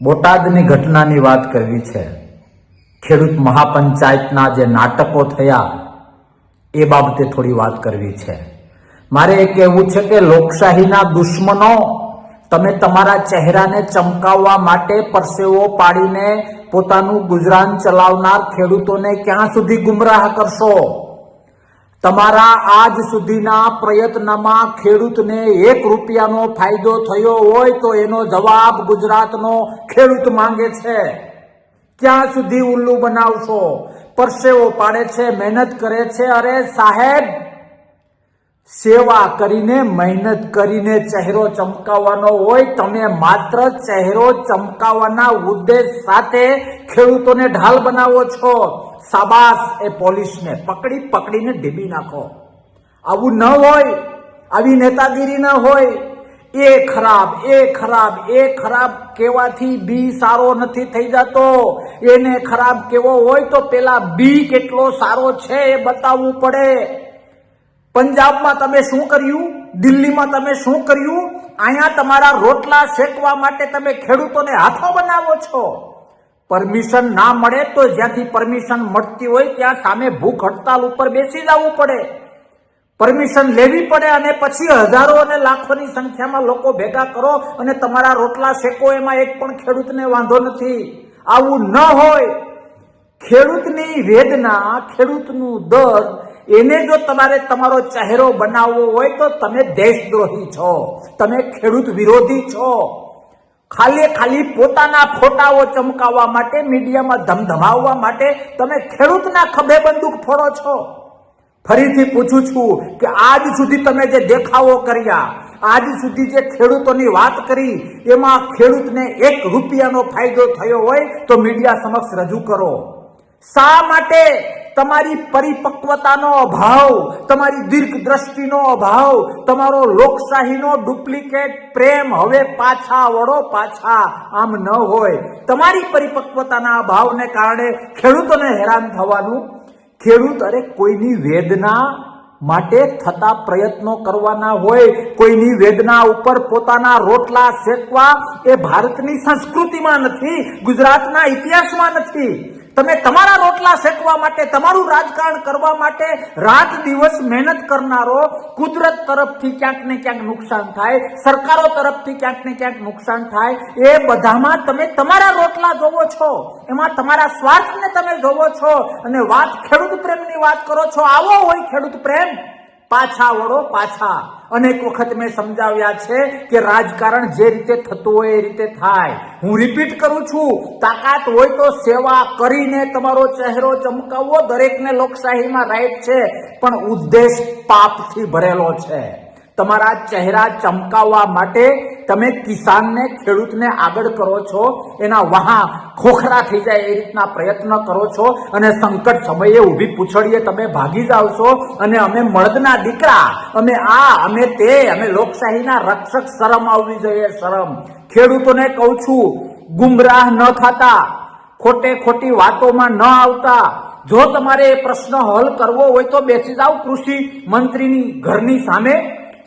બોટાદની ઘટનાની વાત કરવી છે. ખેડૂત મહાપંચાયતના જે નાટકો થયા, એ બાબતે થોડી વાત કરવી છે. મારે એ કહેવું છે કે લોકશાહીના દુશ્મનો તમે તમારા ચહેરાને ચમકાવવા માટે પરસેવો પાડીને પોતાનું ગુજરાન ચલાવનાર ખેડૂતોને ક્યાં સુધી ગુમરાહ કરશો? તમારા આજ સુધીના પ્રયત્નમાં ખેડૂતને એક રૂપિયાનો ફાયદો થયો હોય તો એનો જવાબ ગુજરાતનો ખેડૂત માંગે છે. ક્યાં સુધી ઉલ્લુ બનાવશો? પરસેવો પાડે છે, મહેનત કરે છે. અરે સાહેબ સેવા કરીને, મહેનત કરીને ચહેરો ચમકાવવાનો હોય, તમે માત્ર ચહેરો ચમકાવવાના ઉદ્દેશ સાથે ખેડૂતોને ઢાલ બનાવો છો. સાબાસ એ પોલીસને. પકડી, પકડીને ઢીબી નાખો. આવું ન હોય, આવી નેતાગીરી ન હોય. એ ખરાબ એ ખરાબ એ ખરાબ કેવાથી બી સારો નથી થઈ જતો. એને ખરાબ કેવો હોય તો પેલા બી કેટલો સારો છે એ બતાવવું પડે. પંજાબમાં તમે શું કર્યું? દિલ્હીમાં તમે શું કર્યું? અહીંયા તમારા રોટલા શેકવા માટે તમે ખેડૂતોને હાથો બનાવો છો. પરમિશન ના મળે તો જ્યાંથી પરમિશન મળતી હોય ત્યાં સામે ભૂખ હડતાલ ઉપર બેસી જવું પડે. પરમિશન લેવી પડે અને પછી હજારો અને લાખોની સંખ્યામાં લોકો ભેગા કરો અને તમારા રોટલા શેકો એમાં એક પણ ખેડૂતને વાંધો નથી. આવું ન હોય. ખેડૂતની વેદના, ખેડૂતનું દર્દ એને જો તમારે તમારો ચહેરો બનાવવો હોય તો તમે દેશદ્રોહી છો. તમે ખેડૂત વિરોધી છો. ખાલી ખાલી પોતાના ફોટાઓ ચમકાવવા માટે, મીડિયામાં ધમધમાવવા માટે તમે ખેડૂતના ખભે બંદૂક ફોડો છો. ફરીથી પૂછું છું કે આજ સુધી તમે જે દેખાવો કર્યા, આજ સુધી જે ખેડૂતોની વાત કરી, એમાં ખેડૂતને એક રૂપિયાનો ફાયદો થયો હોય તો મીડિયા સમક્ષ રજૂ કરો. શા માટે તમારી પરિપક્વતાનો અભાવ, તમારી દીર્ઘ દ્રષ્ટિનો અભાવ, તમારો લોકશાહીનો ડુપ્લિકેટ પ્રેમ હવે પાછા વળો, પાછા આમ ન હોય. તમારી પરિપક્વતાના અભાવને કારણે ખેડૂતોને હેરાન થવાનું. ખેડૂત અરે કોઈની વેદના માટે થતા પ્રયત્નો કરવાના હોય, કોઈની વેદના ઉપર પોતાના રોટલા શેકવા એ ભારતની સંસ્કૃતિમાં નથી, ગુજરાતના ઇતિહાસમાં નથી. તમે તમારા રોટલા શેકવા માટે, તમારું રાજકારણ કરવા માટે રાત દિવસ મહેનત કરનારો કુદરત તરફથી ક્યાંક ને ક્યાંક નુકસાન થાય, સરકારો તરફથી ક્યાંક ને ક્યાંક નુકસાન થાય. એ બધામાં તમે તમારા રોટલા જોવો છો. એમાં તમારા સ્વાર્થને તમે જોવો છો. અને વાત ખેડૂત પ્રેમની વાત કરો છો. આવો હોય ખેડૂત પ્રેમ. પાછા વળો પાછા. અનેક વખત મેં સમજાવ્યા છે કે રાજકારણ જે રીતે થતું હોય એ રીતે થાય. હું રિપીટ કરું છું, તાકાત હોય તો સેવા કરીને તમારો ચહેરો ચમકાવવો દરેકને લોકશાહીમાં રાઈટ છે, પણ ઉદ્દેશ પાપથી ભરેલો છે. તમારા ચહેરા ચમકાવવા માટે તમે કિસાનને, ખેડૂતને આગળ કરો છો, એના વહા ખોખરા થઈ જાય એ રીતના પ્રયત્ન કરો છો અને સંકટ સમયે ઊભી પૂછડીએ તમે ભાગી જાઓ છો અને અમે મળદના દીકરા, અમે આ, અમે તે, અમે લોકશાહીના રક્ષક, શરમ આવવી જોઈએ, શરમ. ખેડૂતોને કહું છું, ગુમરાહ ન થતા, ખોટે ખોટી વાતોમાં ન આવતા. જો તમારે એ પ્રશ્ન હલ કરવો હોય તો બેસી જાઓ કૃષિ મંત્રીની ઘરની સામે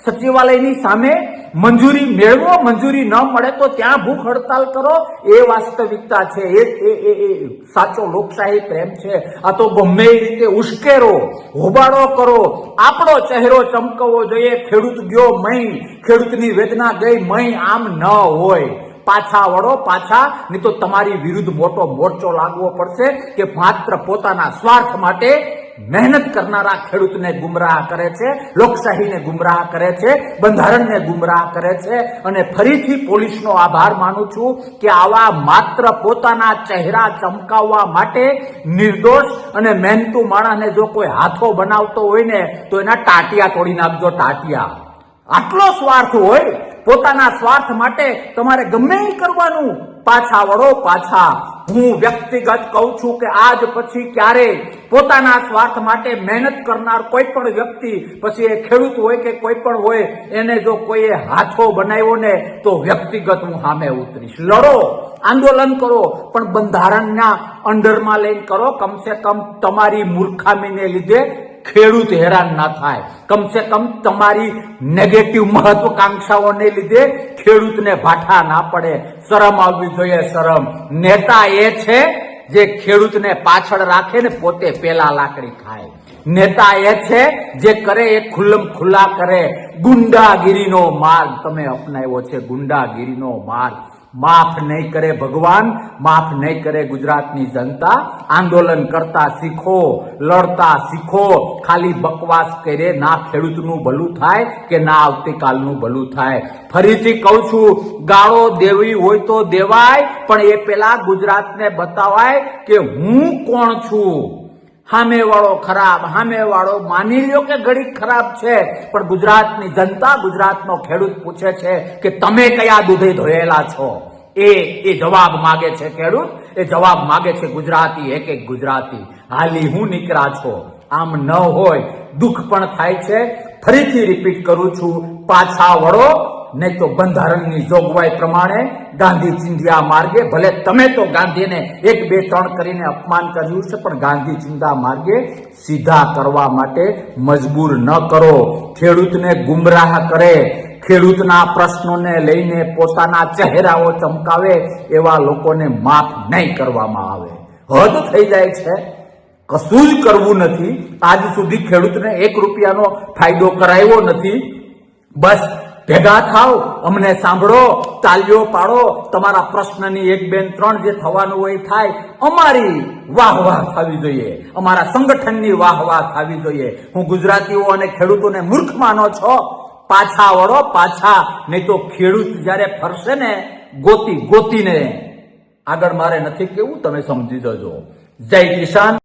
સચિવાલયની સામે મંજૂરી મેળવો, મંજૂરી ન મળે તો ત્યાં ભૂખ હડતાલ કરો. એ વાસ્તવિકતા છે. એ એ એ સાચો લોકશાહી પ્રેમ છે. આ તો ગમે એ રીતે ઉશ્કેરો, હોબાળો કરો. આપણો ચહેરો ચમકવો જોઈએ. ખેડૂત ગયો મય ખેડૂતની વેદના ગઈ મય આમ ન હોય. પાછા વળો પાછા, નહીં તો તમારી વિરુદ્ધ મોટો મોરચો લાગવો પડશે કે માત્ર પોતાના સ્વાર્થ માટે મહેનત કરનારા ખેડૂતને ગુમરાહ કરે છે, લોકશાહીને ગુમરાહ કરે છે, બંધારણને ગુમરાહ કરે છે અને ફરીથી પોલીસનો આભાર માનું છું કે આવા માત્ર પોતાના ચહેરા ચમકાવવા માટે નિર્દોષ અને મહેનતુ માણસને જો કોઈ હાથો બનાવતો હોય ને, તો એના ટાટિયા તોડી નાખજો, ટાટિયા. આટલો સ્વાર્થ હોય, પોતાના સ્વાર્થ માટે તમારે ગમે કરવાનું. પાછા વળો, પાછા હું વ્યક્તિગત કહું છું કે આજ પછી ક્યારે પોતાના સ્વાર્થ માટે મહેનત કરનાર કોઈ પણ વ્યક્તિ, પછી એ ખેડૂત હોય કે કોઈ પણ હોય, એને જો કોઈએ હાથો બનાવ્યો ને, તો વ્યક્તિગત હું સામે ઉતરીશ. લડો, આંદોલન કરો, પણ બંધારણના અંડરમાં લઈને કરો. કમસે કમ તમારી મૂર્ખામીને લીધે ખેડૂત હેરાન ના થાય. કમસે કમ તમારી નેગેટિવ મહત્વકાંક્ષાઓને લીધે ખેડૂતને ભાઠા ના પડે. શરમ આવવી જોઈએ, શરમ. નેતા એ છે જે ખેડૂતને પાછળ રાખે ને પોતે પેલા લાકડી ખાય. નેતા એ છે જે કરે એ ખુલ્લમ ખુલ્લા કરે. ગુંડાગીરીનો માર્ગ તમે અપનાવ્યો છે ગુંડાગીરીનો માર્ગ માફ નહીં કરે ભગવાન, માફ નહીં કરે ગુજરાતની જનતા. આંદોલન કરતા શીખો, લડતા શીખો. ખાલી બકવાસ કરે, ના ખેડૂતનું ભલું થાય કે ના આવતીકાલનું ભલું થાય. ફરીથી કહું છું, ગાળો દેવી હોય તો દેવાય, પણ એ પેલા ગુજરાતને બતાવાય કે હું કોણ છું? સામે વાળો ખરાબ સામે વાળો માની લ્યો કે ઘડી ખરાબ છે. પણ ગુજરાતની જનતા ગુજરાતનો ખેડૂત પૂછે છે કે તમે કયા દૂધે ધોયેલા છો? એ એ જવાબ માગે છે ખેડૂત, એ જવાબ માગે છે ગુજરાતી, એક એક ગુજરાતી. હાલી હું નીકળ્યા છો? આમ ન હોય, દુઃખ પણ થાય છે. ફરીથી રિપીટ કરું છું. પાછા વળો નહીં તો બંધારણની જોગવાઈ પ્રમાણે ગાંધી ચિંધ્યા માર્ગે, ભલે તમે તો ગાંધીને એક, બે, ત્રણ કરીને અપમાન કર્યું છે, પણ ગાંધી ચિંધા માર્ગે સીધા કરવા માટે મજબૂર ન કરો. ખેડૂતને ગુમરાહ કરે. ખેડૂતના પ્રશ્નોને લઈને પોતાના ચહેરાઓ ચમકાવે, એવા લોકોને માફ નહીં કરવામાં આવે. હદ થઈ જાય છે. કશું જ કરવું નથી. આજ સુધી ખેડૂતને એક રૂપિયાનો ફાયદો કરાયો નથી. બસ ભેગા થાવ અમને સાંભળો, તાલીઓ પાડો. તમારા પ્રશ્નની એક બેન ત્રણ જે થવાનું હોય થાય. અમારી વાહ વાહ થવી જોઈએ. અમારા સંગઠનની વાહ વાહ થવી જોઈએ. હું ગુજરાતીઓ અને ખેડૂતોને મૂર્ખ માનો છો. પાછા વળો, પાછા. નહીં તો ખેડૂત જ્યારે ફરશે ને, ગોતી ગોતીને. આગળ મારે નથી કેવું, તમે સમજી જજો. જય કિસાન.